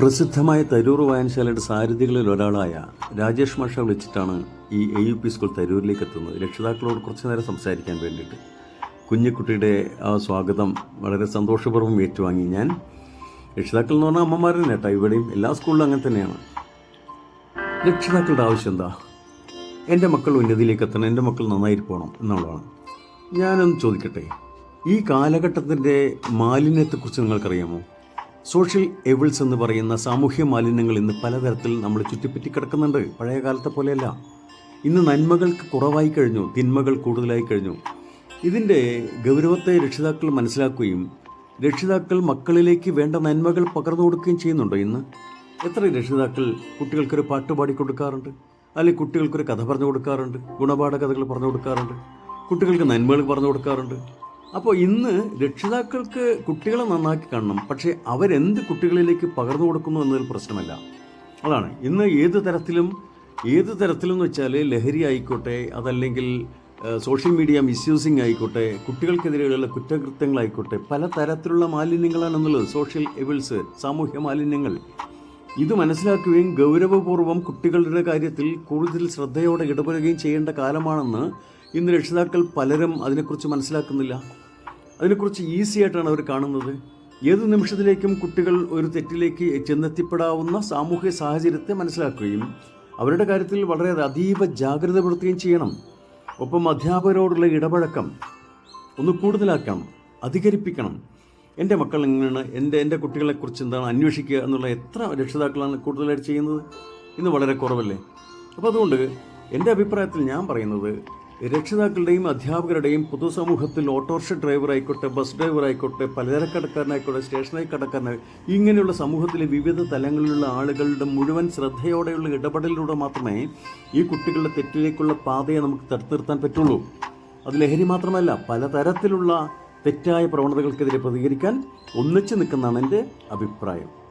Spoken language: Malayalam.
പ്രസിദ്ധമായ തരൂർ വായനശാലയുടെ സാരഥികളിൽ ഒരാളായ രാജേഷ് മാഷ വിളിച്ചിട്ടാണ് ഈ എ യു പി സ്കൂൾ തരൂരിലേക്ക് എത്തുന്നത്. രക്ഷിതാക്കളോട് കുറച്ചു നേരം സംസാരിക്കാൻ വേണ്ടിയിട്ട്. കുഞ്ഞിക്കുട്ടിയുടെ ആ സ്വാഗതം വളരെ സന്തോഷപൂർവം ഏറ്റുവാങ്ങി ഞാൻ. രക്ഷിതാക്കൾ എന്ന് പറഞ്ഞാൽ അമ്മമാർ തന്നെ കേട്ടോ. ഇവിടെയും എല്ലാ സ്കൂളിലും അങ്ങനെ തന്നെയാണ്. രക്ഷിതാക്കളുടെ ആവശ്യം എന്താ? എന്റെ മക്കൾ ഉന്നതിയിലേക്ക് എത്തണം എന്റെ മക്കൾ നന്നായിരിക്കണം എന്നുള്ളതാണ്. ഞാനൊന്ന് ചോദിക്കട്ടെ ഈ കാലഘട്ടത്തിന്റെ മാലിന്യത്തെക്കുറിച്ച് നിങ്ങൾക്കറിയാമോ? സോഷ്യൽ എവിൾസ് എന്ന് പറയുന്ന സാമൂഹ്യ മാലിന്യങ്ങൾ ഇന്ന് പലതരത്തിൽ നമ്മൾ ചുറ്റിപ്പറ്റി കിടക്കുന്നുണ്ട്. പഴയ കാലത്തെ പോലെയല്ല. ഇന്ന് നന്മകൾക്ക് കുറവായി കഴിഞ്ഞു തിന്മകൾ കൂടുതലായി കഴിഞ്ഞു. ഇതിന്റെ ഗൗരവത്തെ രക്ഷിതാക്കൾ മനസ്സിലാക്കുകയും രക്ഷിതാക്കൾ മക്കളിലേക്ക് വേണ്ട നന്മകൾ പകർന്നു കൊടുക്കുകയും ചെയ്യുന്നുണ്ടോ ഇന്ന്? എത്ര രക്ഷിതാക്കൾ കുട്ടികൾക്കൊരു പാട്ട് പാടി കൊടുക്കാറുണ്ട്. അല്ലെങ്കിൽ കുട്ടികൾക്കൊരു കഥ പറഞ്ഞു കൊടുക്കാറുണ്ട്. ഗുണപാഠ കഥകൾ പറഞ്ഞു കൊടുക്കാറുണ്ട്. കുട്ടികൾക്ക് നന്മകൾ പറഞ്ഞു കൊടുക്കാറുണ്ട്. അപ്പോൾ ഇന്ന് രക്ഷിതാക്കൾക്ക് കുട്ടികളെ നന്നാക്കി കാണണം. പക്ഷേ അവരെന്ത് കുട്ടികളിലേക്ക് പകർന്നു കൊടുക്കുന്നു എന്നതിൽ പ്രശ്നമല്ല. അതാണ്. ഇന്ന് ഏത് തരത്തിലും ഏത് തരത്തിലെന്ന് വെച്ചാൽ ലഹരി ആയിക്കോട്ടെ അതല്ലെങ്കിൽ സോഷ്യൽ മീഡിയ മിസ്യൂസിങ് ആയിക്കോട്ടെ കുട്ടികൾക്കെതിരെയുള്ള കുറ്റകൃത്യങ്ങളായിക്കോട്ടെ പല തരത്തിലുള്ള മാലിന്യങ്ങളാണെന്നുള്ളത് സോഷ്യൽ എവിൾസ് സാമൂഹ്യ മാലിന്യങ്ങൾ. ഇത് മനസ്സിലാക്കുകയും ഗൗരവപൂർവം കുട്ടികളുടെ കാര്യത്തിൽ കൂടുതൽ ശ്രദ്ധയോടെ ഇടപെടുകയും ചെയ്യേണ്ട കാലമാണെന്ന് ഇന്ന് രക്ഷിതാക്കൾ പലരും അതിനെക്കുറിച്ച് മനസ്സിലാക്കുന്നില്ല. അതിനെക്കുറിച്ച് ഈസി ആയിട്ടാണ് അവർ കാണുന്നത്. ഏത് നിമിഷത്തിലേക്കും കുട്ടികൾ ഒരു തെറ്റിലേക്ക് ചെന്നെത്തിപ്പെടാവുന്ന സാമൂഹ്യ സാഹചര്യത്തെ മനസ്സിലാക്കുകയും അവരുടെ കാര്യത്തിൽ വളരെ അതീവ ജാഗ്രത പുലർത്തുകയും ചെയ്യണം. ഒപ്പം അധ്യാപകരോടുള്ള ഇടപഴക്കം ഒന്ന് കൂടുതലാക്കണം അധികരിപ്പിക്കണം. എന്റെ മക്കൾ എങ്ങനെയാണ്? എന്റെ എന്റെ കുട്ടികളെക്കുറിച്ച് എന്താണ് അന്വേഷിക്കുക എന്നുള്ള എത്ര രക്ഷിതാക്കളാണ് കൂടുതലായിട്ട് ചെയ്യുന്നത്? ഇന്ന് വളരെ കുറവല്ലേ? അപ്പോൾ അതുകൊണ്ട് എന്റെ അഭിപ്രായത്തിൽ ഞാൻ പറയുന്നത് രക്ഷിതാക്കളുടെയും അധ്യാപകരുടെയും പൊതുസമൂഹത്തിൽ ഓട്ടോറിക്ഷ ഡ്രൈവർ ആയിക്കോട്ടെ ബസ് ഡ്രൈവർ ആയിക്കോട്ടെ പലചരക്കടക്കാരനായിക്കോട്ടെ സ്റ്റേഷനറി കടക്കാരനായി ഇങ്ങനെയുള്ള സമൂഹത്തിലെ വിവിധ തലങ്ങളിലുള്ള ആളുകളുടെ മുഴുവൻ ശ്രദ്ധയോടെയുള്ള ഇടപെടലിലൂടെ മാത്രമേ ഈ കുട്ടികളുടെ തെറ്റിലേക്കുള്ള പാതയെ നമുക്ക് തടുത്തിർത്താൻ പറ്റുള്ളൂ. അത് ലഹരി മാത്രമല്ല പലതരത്തിലുള്ള തെറ്റായ പ്രവണതകൾക്കെതിരെ പ്രതികരിക്കാൻ ഒന്നിച്ചു നിൽക്കുന്നതാണ് എന്റെ അഭിപ്രായം.